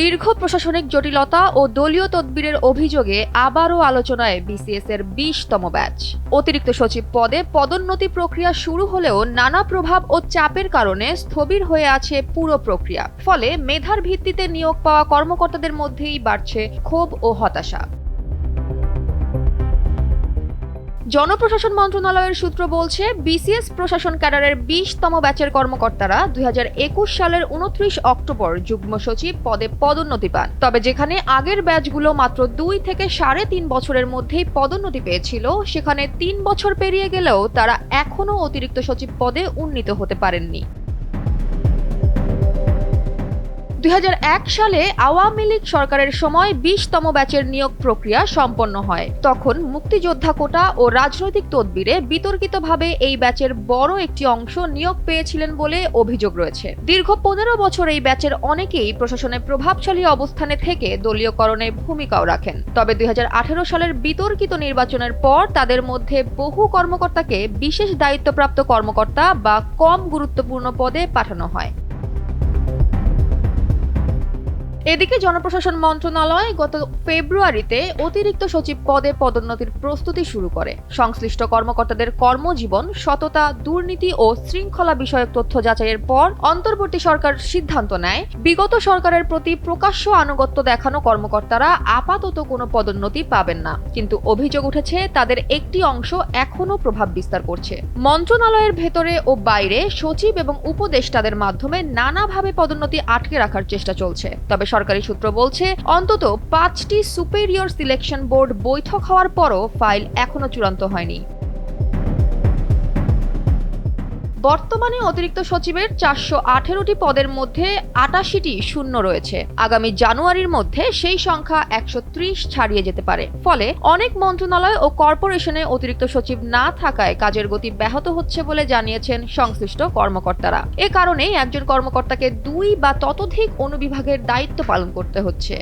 দীর্ঘ প্রশাসনিক জটিলতা ও দলীয় তদবিরের অভিযোগে আবারও আলোচনায় বিসিএস এর বিশতম ব্যাচ। অতিরিক্ত সচিব পদে পদোন্নতি প্রক্রিয়া শুরু হলেও নানা প্রভাব ও চাপের কারণে স্থবির হয়ে আছে পুরো প্রক্রিয়া। ফলে মেধার ভিত্তিতে নিয়োগ পাওয়া কর্মকর্তাদের মধ্যেই বাড়ছে ক্ষোভ ও হতাশা। জনপ্রশাসন মন্ত্রণালয়ের সূত্র বলছে, বিসিএস প্রশাসন ক্যাডারের বিশতম ব্যাচের কর্মকর্তারা দুই হাজার একুশ সালের উনত্রিশ অক্টোবর যুগ্ম সচিব পদে পদোন্নতি পান। তবে যেখানে আগের ব্যাচগুলো মাত্র দুই থেকে সাড়ে তিন বছরের মধ্যেই পদোন্নতি পেয়েছিল, সেখানে তিন বছর পেরিয়ে গেলেও তারা এখনও অতিরিক্ত সচিব পদে উন্নীত হতে পারেননি। এক সালে আওয়ামী লীগ সরকারের সময় বিশতম ব্যাচের নিয়োগ প্রক্রিয়া সম্পন্ন হয়। তখন মুক্তিযোদ্ধা কোটা ও রাজনৈতিক তদবিরে বিতর্কিতভাবে এই ব্যাচের বড় একটি অংশ নিয়োগ পেয়েছিলেন বলে অভিযোগ রয়েছে। দীর্ঘ পনেরো বছর এই ব্যাচের অনেকেই প্রশাসনে প্রভাবশালী অবস্থানে থেকে দলীয়করণে ভূমিকাও রাখেন। তবে দুই হাজার আঠেরো সালের বিতর্কিত নির্বাচনের পর তাদের মধ্যে বহু কর্মকর্তাকে বিশেষ দায়িত্বপ্রাপ্ত কর্মকর্তা বা কম গুরুত্বপূর্ণ পদে পাঠানো হয়। এদিকে জনপ্রশাসন মন্ত্রণালয় গত ফেব্রুয়ারিতে অতিরিক্ত সচিব পদে পদোন্নতির প্রস্তুতি শুরু করে। সংশ্লিষ্ট কর্মকর্তাদের কর্মজীবন, সততা, দুর্নীতি ও শৃঙ্খলা বিষয়ক তথ্য যাচাইয়ের পর অন্তর্বর্তী সরকার সিদ্ধান্ত নেয়। বিগত সরকারের প্রতি প্রকাশ্য আনুগত্য দেখানো কর্মকর্তারা আপাতত কোনো পদোন্নতি পাবেন না। কিন্তু অভিযোগ উঠেছে, তাদের একটি অংশ এখনও প্রভাব বিস্তার করছে। মন্ত্রণালয়ের ভেতরে ও বাইরে সচিব এবং উপদেষ্টাদের মাধ্যমে নানাভাবে পদোন্নতি আটকে রাখার চেষ্টা চলছে। তবে সরকারি সূত্র বলছে, অন্তত পাঁচটি সুপেরিয়র সিলেকশন বোর্ড বৈঠক হওয়ার পরও ফাইল এখনও চূড়ান্ত হয়নি। বর্তমানে অতিরিক্ত সচিবের চারশো আঠেরোটি পদের মধ্যে আটাশিটি শূন্য রয়েছে। আগামী জানুয়ারির মধ্যে সেই সংখ্যা একশো ত্রিশ ছাড়িয়ে যেতে পারে। ফলে অনেক মন্ত্রণালয় ও কর্পোরেশনে অতিরিক্ত সচিব না থাকায় কাজের গতি ব্যাহত হচ্ছে বলে জানিয়েছেন সংশ্লিষ্ট কর্মকর্তারা। এ কারণেই একজন কর্মকর্তাকে দুই বা ততোধিক অনুবিভাগের দায়িত্ব পালন করতে হচ্ছে।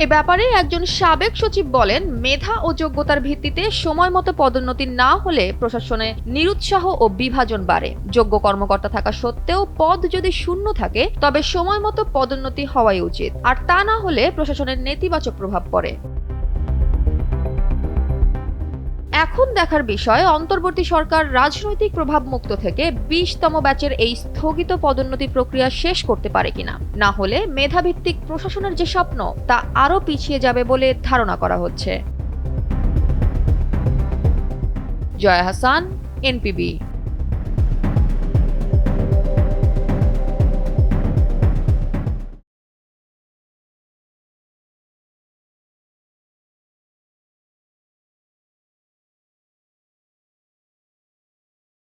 এ ব্যাপারে একজন সাবেক সচিব বলেন, মেধা ও যোগ্যতার ভিত্তিতে সময় মতো পদোন্নতি না হলে প্রশাসনে নিরুৎসাহ ও বিভাজন বাড়ে। যোগ্য কর্মকর্তা থাকা সত্ত্বেও পদ যদি শূন্য থাকে, তবে সময় মতো পদোন্নতি হওয়াই উচিত। আর তা না হলে প্রশাসনের নেতিবাচক প্রভাব পড়ে। এখন দেখার বিষয়, অন্তর্বর্তী সরকার রাজনৈতিক প্রভাব মুক্ত থেকে বিশতম ব্যাচের এই স্থগিত পদোন্নতি প্রক্রিয়া শেষ করতে পারে কিনা? না হলে মেধাভিত্তিক প্রশাসনের যে স্বপ্ন, তা আরও পিছিয়ে যাবে বলে ধারণা করা হচ্ছে। জয়া হাসান, এনপিবি।